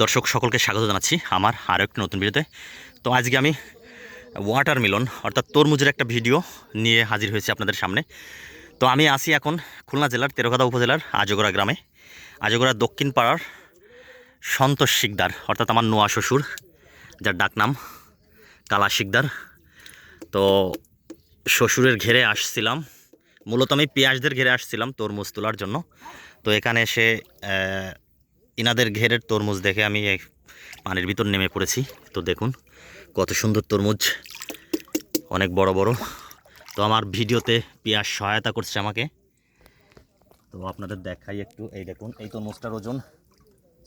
দর্শক, সকলকে স্বাগত জানাচ্ছি আমার আরও একটি নতুন ভিডিওতে। তো আজকে আমি ওয়াটার মিলন অর্থাৎ তরমুজের একটা ভিডিও নিয়ে হাজির হয়েছি আপনাদের সামনে। তো আমি আসি এখন খুলনা জেলার তেরোখাদা উপজেলার আজগড়া গ্রামে। আজগড়া দক্ষিণ পাড়ার সন্তোষ শিকদার, অর্থাৎ আমার নোয়া শ্বশুর, যার ডাকনাম কালা শিকদার। তো শ্বশুরের ঘেরে আসছিলাম, মূলত আমি পেঁয়াজদের ঘেরে আসছিলাম তরমুজ তোলার জন্য। তো এখানে এসে ইনাদের ঘেরের তরমুজ দেখে আমি পানির ভিতর নেমে পড়েছি। তো দেখুন, কত সুন্দর তরমুজ, অনেক বড় বড়। তো আমার ভিডিওতে পেঁয়াজ সহায়তা করছে আমাকে। তো আপনাদের দেখাই একটু, এই দেখুন, এই তরমুজটার ওজন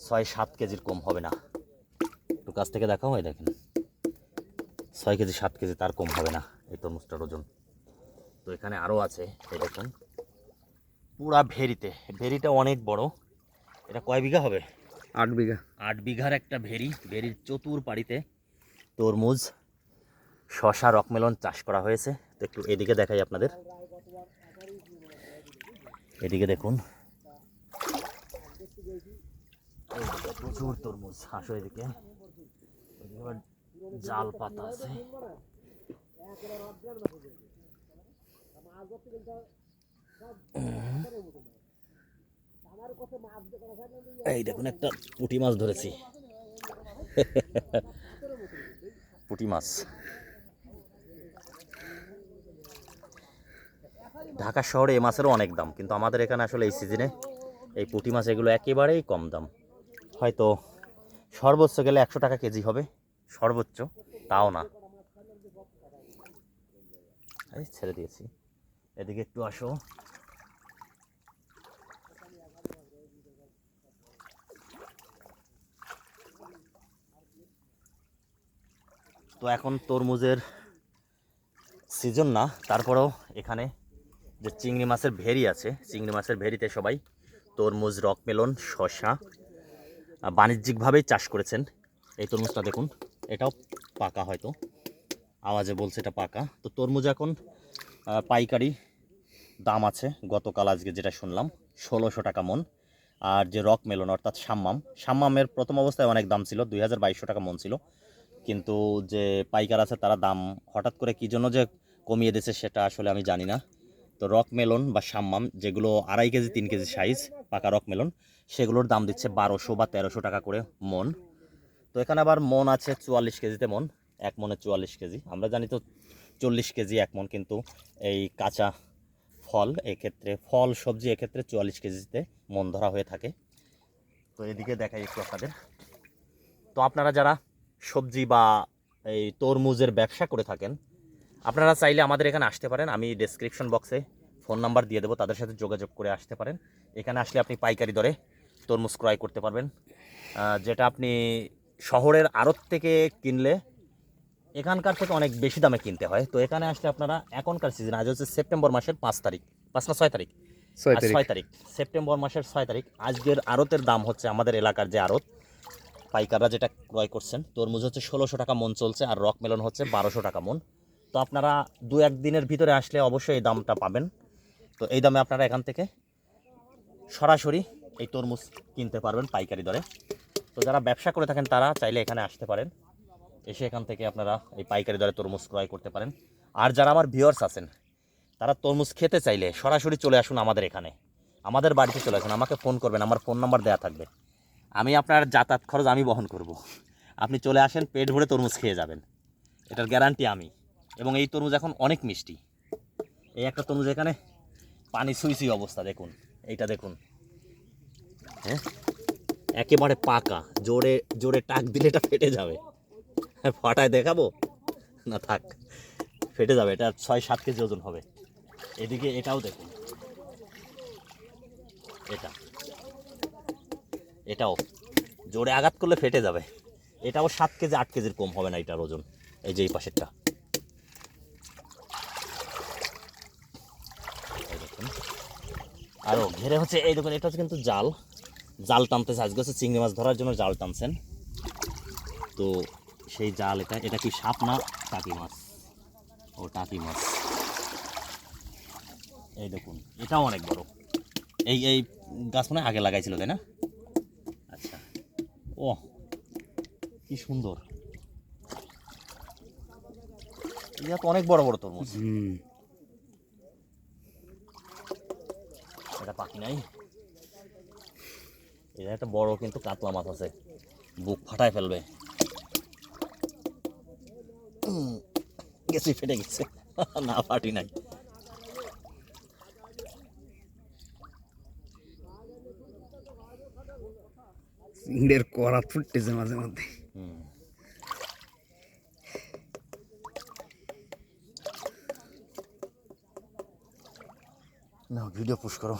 ছয় সাত কেজির কম হবে না। একটু কাছ থেকে দেখাও, এই দেখেন, ছয় কেজি সাত কেজি তার কম হবে না এই তরমুজটার ওজন। তো এখানে আরও আছে, এই দেখুন, পুরা ভেরিতে, ভেরিটা অনেক বড়। এটা কয় বিঘা হবে? আট বিঘা। আট বিঘার একটা ভেরি ভেরির চতুর পাড়িতে তরমুজ শশা রকমেলন চাষ করা হয়েছে। তো একটু এদিকে দেখাই আপনাদের। এদিকে দেখুন। প্রচুর তরমুজ আসো এদিকে। এদিকে জাল পাতা আছে। এই দেখুন একটা পুঁটি মাছ ধরেছি। পুঁটি মাছ। ঢাকা শহরে এই মাছেরও অনেক দাম, কিন্তু আমাদের এখানে আসলে এই সিজনে এই পুঁটি মাছ এগুলো একেবারেই কম দাম। হয়তো সর্বোচ্চ গেলে একশো টাকা কেজি হবে, সর্বোচ্চ, তাও না। ছেড়ে দিয়েছি। এদিকে একটু আসো। তো এখন তরমুজের সিজন না, তারপরেও এখানে যে চিংড়ি মাছের ভেরি আছে, চিংড়ি মাছের ভেরিতে সবাই তরমুজ, রকমেলন শশা বাণিজ্যিকভাবেই চাষ করেছেন। এই তরমুজটা দেখুন, এটাও পাকা হয়তো, আওয়াজে বলছে এটা পাকা। তো তরমুজ এখন পাইকারি দাম আছে, গতকাল আজকে যেটা শুনলাম, ষোলোশো টাকা মন। আর যে রক মেলন অর্থাৎ সাম্মাম, সাম্মামের প্রথম অবস্থায় অনেক দাম ছিল, দুই টাকা মন ছিল। কিন্তু যে পাইকার আছে তারা দাম হঠাৎ করে কী জন্য যে কমিয়ে দিয়েছে সেটা আসলে আমি জানি না। তো রক মেলন বা সাম্মাম, যেগুলো আড়াই কেজি, তিন কেজি সাইজ পাকা রক মেলন, সেগুলোর দাম দিচ্ছে বারোশো বা তেরোশো টাকা করে মন। তো এখানে আবার মন আছে চুয়াল্লিশ কেজিতে মন, এক মনে চুয়াল্লিশ কেজি। আমরা জানি তো চল্লিশ কেজি এক মন, কিন্তু এই কাঁচা ফল এক্ষেত্রে, ফল, সবজি এক্ষেত্রে চুয়াল্লিশ কেজিতে মন ধরা হয়ে থাকে। তো এদিকে দেখাই একটু আপনাদের। তো আপনারা যারা সবজি বা এই তরমুজের ব্যবসা করে থাকেন আপনারা চাইলে আমাদের এখানে আসতে পারেন। আমি ডেসক্রিপশন বক্সে ফোন নাম্বার দিয়ে দেবো তাদের সাথে যোগাযোগ করে আসতে পারেন। এখানে আসলে আপনি পাইকারি দরে তরমুজ ক্রয় করতে পারবেন। যেটা আপনি শহরের আড়ত থেকে কিনলে এখানকার থেকে অনেক বেশি দামে কিনতে হয়। তো এখানে আসলে আপনারা এখনকার সিজন আজ হচ্ছে সেপ্টেম্বর মাসের পাঁচ তারিখ পাঁচ না ছয় তারিখ। ছয় তারিখ সেপ্টেম্বর মাসের ছয় তারিখ। আজকের আড়তের দাম হচ্ছে আমাদের এলাকার যে আড়ত পাইকাররা যেটা ক্রয় করছেন, তরমুজ হচ্ছে ষোলোশো টাকা মন চলছে আর রক মেলন হচ্ছে বারোশো টাকা মন। তো আপনারা দু এক দিনের ভিতরে আসলে অবশ্যই এই দামটা পাবেন। তো এই দামে আপনারা এখান থেকে সরাসরি এই তরমুজ কিনতে পারবেন পাইকারি দরে। তো যারা ব্যবসা করে থাকেন তারা চাইলে এখানে আসতে পারেন। এসে এখান থেকে আপনারা এই পাইকারি দরে তরমুজ ক্রয় করতে পারেন। আর যারা আমার ভিউয়ার্স আছেন, তারা তরমুজ খেতে চাইলে সরাসরি চলে আসুন আমাদের এখানে। আমাদের বাড়িতে চলে আসুন, আমাকে ফোন করবেন, আমার ফোন নাম্বার দেওয়া থাকবে। আমি আপনার যাতায়াত খরচ আমি বহন করব। আপনি চলে আসেন, পেট ভরে তরমুজ খেয়ে যাবেন। এটার গ্যারান্টি আমি। এবং এই তরমুজ এখন অনেক মিষ্টি। এই একটা তরমুজ এখানে, পানি সুই সুই অবস্থা, দেখুন। এইটা দেখুন। হ্যাঁ? একেবারে পাকা। জোরে জোরে টাক দিলে এটা ফেটে যাবে। ফাটায় দেখাবো? না থাক, ফেটে যাবে। এটা ছয় সাত কেজি ওজন হবে। এদিকে এটাও দেখুন। এটা। এটাও। জোরে আঘাত করলে ফেটে যাবে। এটাও সাত কেজি, আট কেজির কম হবে না এটার ওজন। এই যে এই পাশেরটা। আরও ঘেরে হচ্ছে, এই দেখুন, এটা হচ্ছে কিন্তু জাল। জাল টানতেছে। আজকে হচ্ছে চিংড়ি মাছ ধরার জন্য জাল টানছেন। তো সেই জাল এটা এটা কি সাপ না টাকি মাছ? ও টাকি মাছ। এই দেখুন, এটাও অনেক বড়। এই এই গাছ মানে আগে লাগাইছিল, তাই না? ও কি সুন্দর। এটা তো অনেক বড় বড় তরমুজ। এটা পাখি নাই। এটা একটা বড় কিন্তু কাতলা মাছ আছে। বুক ফাটায় ফেলবে। গেছে ফেটে গেছে। না ফাটি নাই। চিংড়ের করা ফুটতেছে মাঝে মধ্যে হুম। না ভিডিও পুশ করো